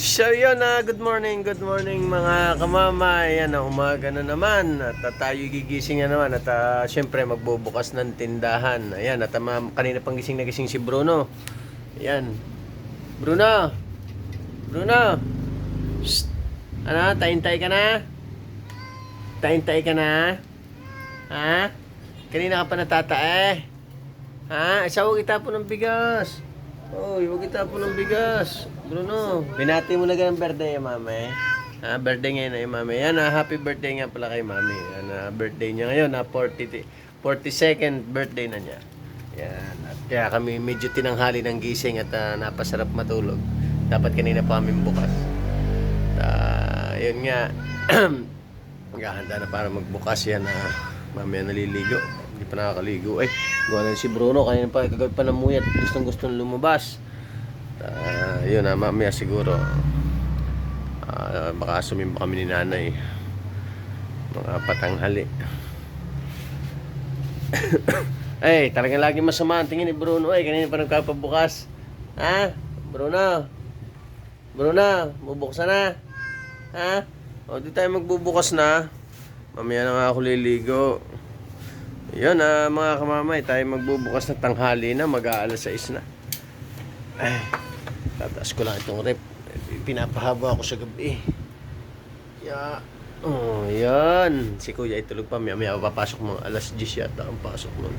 So yun na, good morning, good morning mga kamamay. Yan na, umaga na naman. At uh, tayo gigising na naman. At uh, syempre magbubukas ng tindahan. Ayan, at uh, kanina pang gising na gising si Bruno. Ayan. Bruno! Bruno! Shh! Ano, taintay ka na? Taintay ka na? Ha? Kanina ka pa natatae? Ha? Isa huwag itapon ng bigas. Oy, huwag itapon ng bigas. Bruno, binati mo na ganang birthday ya mami. Ah, birthday ngayon na yung mami. Yan ah, happy birthday nga pala kay mami. Yan ah, birthday niya ngayon ah, 40, 42nd birthday na niya. Yan. At kaya kami medyo tinanghali ng gising at ah, napasarap matulog. Dapat kanina pa kami bukas. At ah, yun nga, maghahanda na para magbukas yan ah, mamaya naliligo. Hindi pa nakakaligo. Eh, gawa na si Bruno. Kanina pa, kagawin pa ng muyat. Gustong gustong lumabas. Ah, yun na, mamaya siguro. Ah, baka sumimba kami ni nanay. Mga patanghali. Ay talagang lagi masama ang tingin ni Bruno. Ay kanina pa nagkapabukas ha? Bruno? Bruno bubuksan na. Ha? O di tayo magbubukas na. Mamaya na nga ako liligo yun ah mga kamamay tayo magbubukas na tanghali na mag-aalas 6 na ay, tataas ko lang itong rep. Pinapahaba ako sa gabi. Ya. Oh, yan. Si Kuya ay tulog pa. Maya maya papasok mga alas 10 yata ang pasok nun.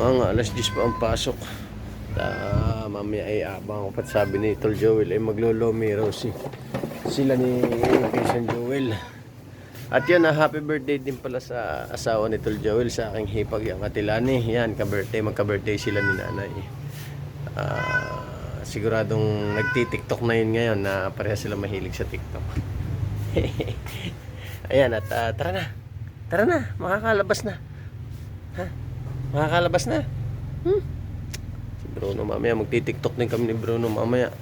Mga alas 10 pa ang pasok. Ta, mamaya ay abang ko pat sabi ni Tol Joel ay maglolomi raw si sila ni Pinsan Joel. At yun, ah, happy birthday din pala sa asawa ni Tol Joel sa aking hipag yung katilani. Yan, ka-birthday, magka-birthday sila ni nanay. Ah, siguradong nagti-TikTok na yun ngayon na pareha sila mahilig sa TikTok. Ayan, at ah, tara na. Tara na, makakalabas na. Ha? Makakalabas na. Hmm? Si Bruno mamaya, magti-TikTok din kami ni Bruno mamaya.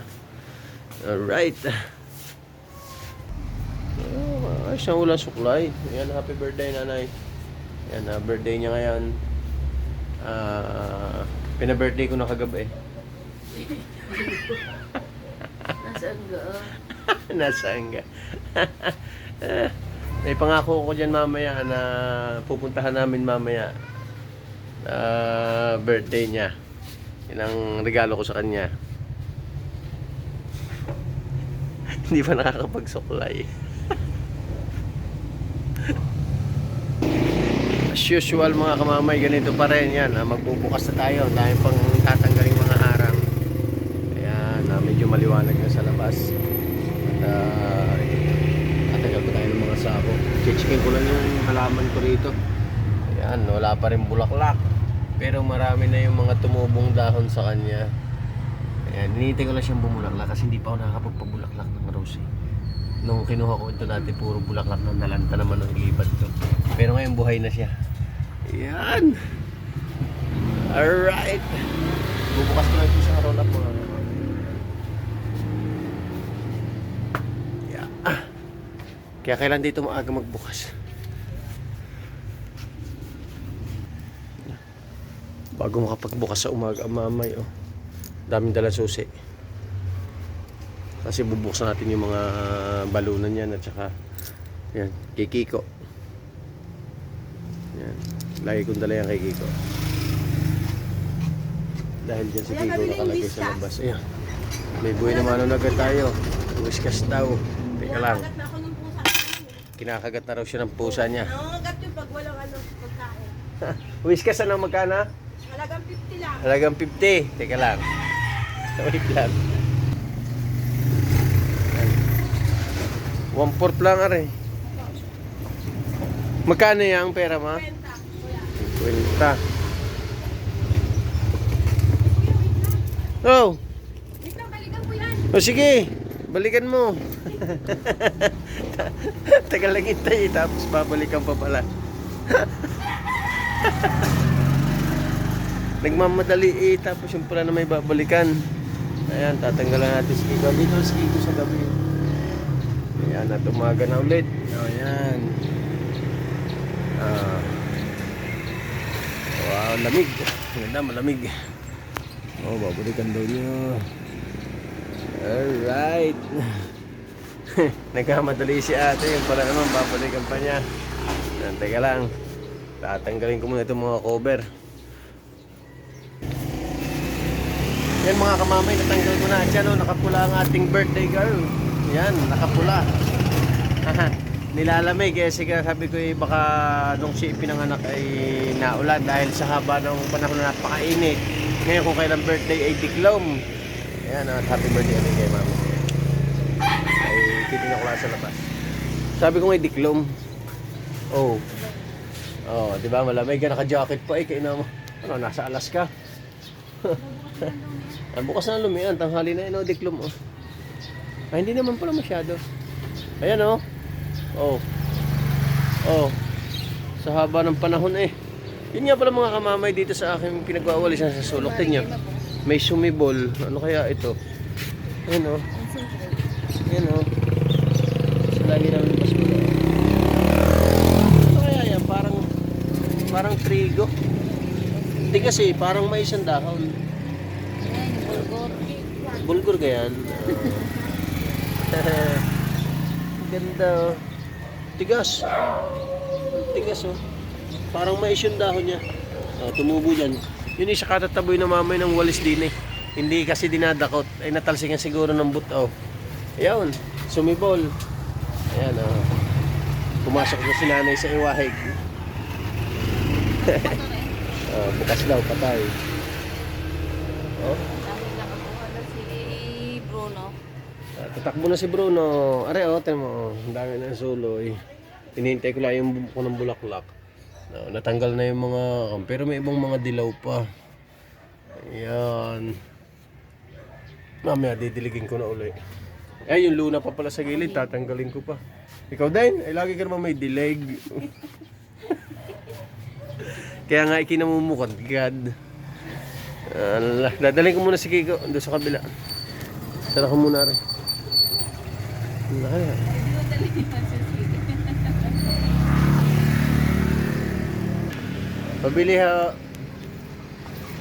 Alright. Oh, ay, siyang ulan suklay. Ayan, happy birthday nanay. Ayan, ah, birthday niya ngayon. Ah, pina-birthday ko na kagabi. Nasaan ka? Nasaan ka? May pangako ko dyan mamaya na pupuntahan namin mamaya. Ah, birthday niya. Yan ang regalo ko sa kanya. Hindi pa nakakapagsuklay. Usual mga kamamay, ganito pa rin yan. ah, Magbubukas na tayo. Dahil pang tatanggaling mga harang. Ayan, ah, medyo maliwanag na sa labas. At uh, tatagal pa tayo ng mga sako. Chichikin ko lang yung halaman ko rito. Ayan, wala pa rin bulaklak. Pero marami na yung mga tumubong dahon sa kanya. Ayan, hinihintay ko lang siyang bumulaklak kasi hindi pa ako nakakapagpabulaklak ng rose. eh. Nung kinuha ko ito dati, puro bulaklak ng nalanta naman ang ilipat ko. Pero ngayon buhay na siya. Ayan. Alright. Bubukas ko lang ito sa roll up mga Yeah. Kaya kailan dito maaga magbukas? Bago makapagbukas sa umaga, mamay oh. Daming dala susi. Kasi bubuksan natin yung mga balunan yan at saka yan, kay Kiko. Yan. Lagi kong dala yan kay Kiko. Dahil dyan si Kiko nakalagay sa labas. Ayan. May buhay na mano na agad tayo. Whiskas daw. Teka lang. Kinakagat na raw siya ng pusa niya. Nangangagat yung pag walang ano, pagkain. Whiskas ano magkano? Halagang 50 lang. Halagang 50. Teka lang. Wait lang. One fourth lang are. Magkano yung pera mo? 50. 20. Oh, lang, balikan ko yan. o sige. Balikan mo. Tagal lang hintay, tapos babalikan pa pala. Nagmamadali eh, tapos yung pala na may babalikan. Ayan, tatanggalan natin si Kiko. Dito si Kiko sa gabi. Ayan, at umaga na ulit. Ayan. Ah. Wow, lamig. Ganda, malamig. Oh, babalikan daw niya. Alright. Nagkamadali si ate. Yung pala naman, babalikan pa niya. Teka lang. Tatanggalin ko muna itong mga cover. Yan mga kamamay, natanggal ko na. Diyan, oh, nakapula ang ating birthday girl. Yan, nakapula. Nilalamig eh, sige sabi ko eh, baka nung siya pinanganak ay naulan dahil sa haba ng panahon na napakainit. Ngayon kung kailan birthday ay diklom. Ayan, at happy birthday ulit kay mama. Ay titingnan ko lang sa labas. Sabi ko nga diklom. Oh. Oh, di ba malamig ka naka-jacket pa eh kay mo. Ano, nasa alas ka. ah, bukas na lumian, tanghali na yun, oh, diklom oh. Ay, hindi naman pala masyado. Ayan oh. Oh. Oh. Sa haba ng panahon eh. Yun nga pala mga kamamay dito sa aking pinagwawalisan sa sulok. Tingnan. May sumibol. Ano kaya ito? Ayan oh. Ayan oh. Sa lagi namin Ano kaya yan? Parang parang trigo. Hindi kasi, parang may isang dahon. Bulgur ka yan. Ganda oh. Tigas. Tigas oh. Parang mais yung dahon niya. Oh, tumubo dyan. Yun yung katataboy na mamay ng walis din eh. Hindi kasi dinadakot. Ay natalsingan siguro ng buto. Ayan. Sumibol. Ayan oh. Pumasok na si nanay sa iwahig. oh, bukas daw, patay. Oh. si Bruno. Tatakbo na si Bruno. Are, oh, tingnan mo. oh. Ang dami na suloy. Hinihintay ko lang yung bumuko ng bulaklak. No, natanggal na yung mga... Pero may ibang mga dilaw pa. Ayan. Mamaya, didiligin ko na uli. Eh, yung luna pa pala sa gilid, tatanggalin ko pa. Ikaw din, ay lagi ka naman may dilig. Kaya nga ikinamumukad, God. Ala, dadalhin ko muna si Kiko doon sa kabila. Tara ko muna rin. Ang. Pabili ha.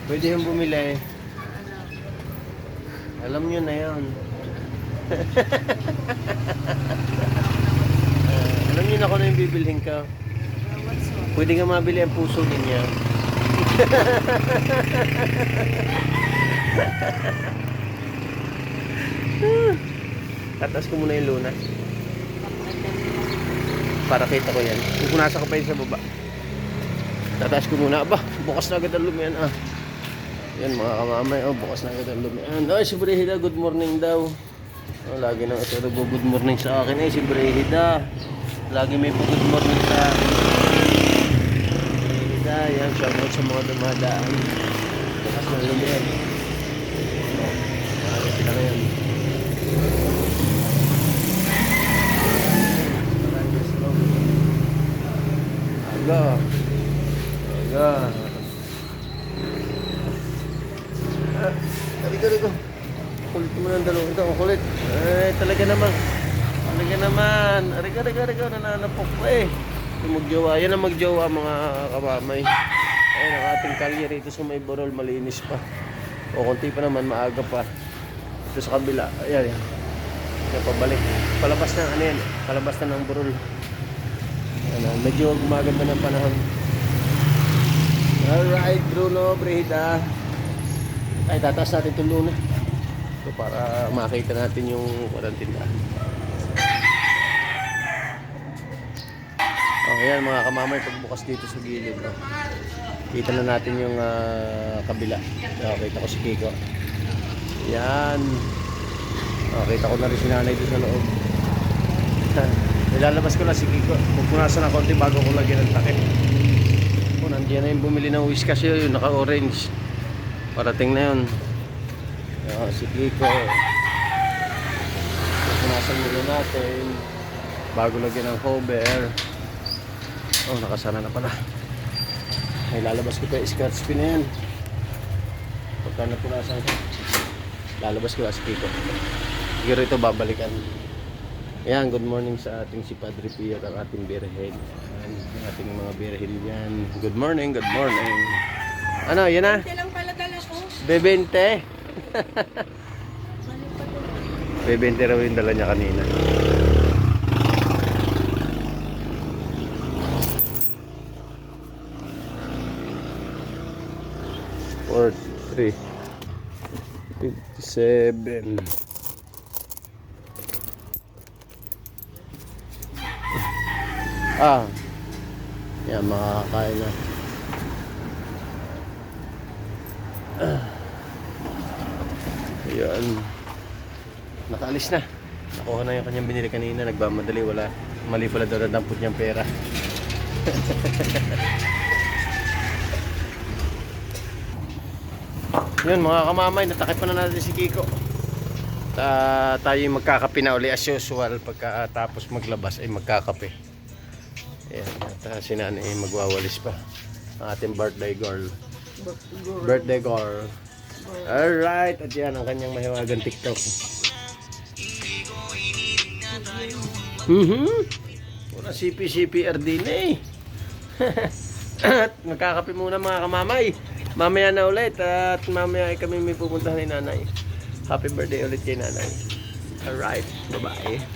Pwede yung bumili. Alam nyo na yun. Ah, alam nyo na kung ano yung bibilhin ka. Pwede nga mabili ang puso niya. Tatas ko muna yung luna. Para kita ko yan. Kung punasa ko pa yun sa baba. Tataas ko muna. Aba, bukas na agad ang lumian ah. Yan mga kamamay. Oh, bukas na agad ang lumian. Ay, si Brehida, good morning daw. Oh, lagi nang ito nagbo-good morning sa akin eh, si Brehida. Lagi may po-good morning sa akin. Brehida, yan. Shoutout sa mga dumadaan. Bukas na lumian. Oh, maaga sila ngayon. Aga. Aga. Ah, Halika rito. Kulit mo ng dalawa. Ito, ang kulit. Eh, talaga naman. Talaga naman. Arika, arika, arika. Nananapok pa eh. Ito magjowa. Yan ang magjowa mga kabamay. Ayun ang ating kalye rito sa may borol. Malinis pa. O konti pa naman. Maaga pa. Ito sa kabila. Ayan, yan. Kaya pabalik. Palabas na, ano yan? Palabas na ng borol. Ano, medyo gumaganda ng panahon. Alright, Bruno, Breda. Ay, tataas natin itong luna. So, para makita natin yung walang tindahan. Oh, ayan mga kamamay, pagbukas dito sa gilid. No? Kita na natin yung ah, kabila. Oh, kita ko si Kiko. Yan. Oh, kita ko na rin si nanay doon sa loob. Nilalabas ko lang si Kiko. Pupunasan na konti bago ko lagyan ng takip. Oh, nandiyan na yung bumili ng whiskas yun, yung naka-orange. Parating na yun. Oh, si Kiko. Pupunasan muna natin. Bago lagyan ng cover. Oh, nakasara na pala. Ay, lalabas ko pa yung scotch pin na yan. Pagka napunasan ko. Lalabas ko lang si Kiko. Siguro ito babalikan. Ayan, good morning sa ating si Padre Pio at ang ating birhen. Ang ating mga birhen dyan. Good morning, good morning. Ano, yan na? Ito lang pala dala ko. Bebente. Bebente raw yung dala niya kanina. Four, three, fifty-seven. Ah, yan makakakain na. Ah. Ayan. Nakaalis na. Nakuha na yung kanyang binili kanina. Nagmamadali. Wala. Mali pala daw nadampot niyang pera. Yun mga kamamay. Natakip na natin si Kiko. Ta tayo yung magkakape na uli as usual. Pagkatapos maglabas ay magkakape. Ayan. At uh, si nanay magwawalis pa. Ang ating birthday girl. Birthday girl. Alright, at yan ang kanyang mahiwagang TikTok. Mhm. Wala CP-CPR din eh. at magkakape muna mga kamamay. Mamaya na ulit at mamaya ay kami may pupuntahan ni nanay. Happy birthday ulit kay nanay. Alright, bye-bye.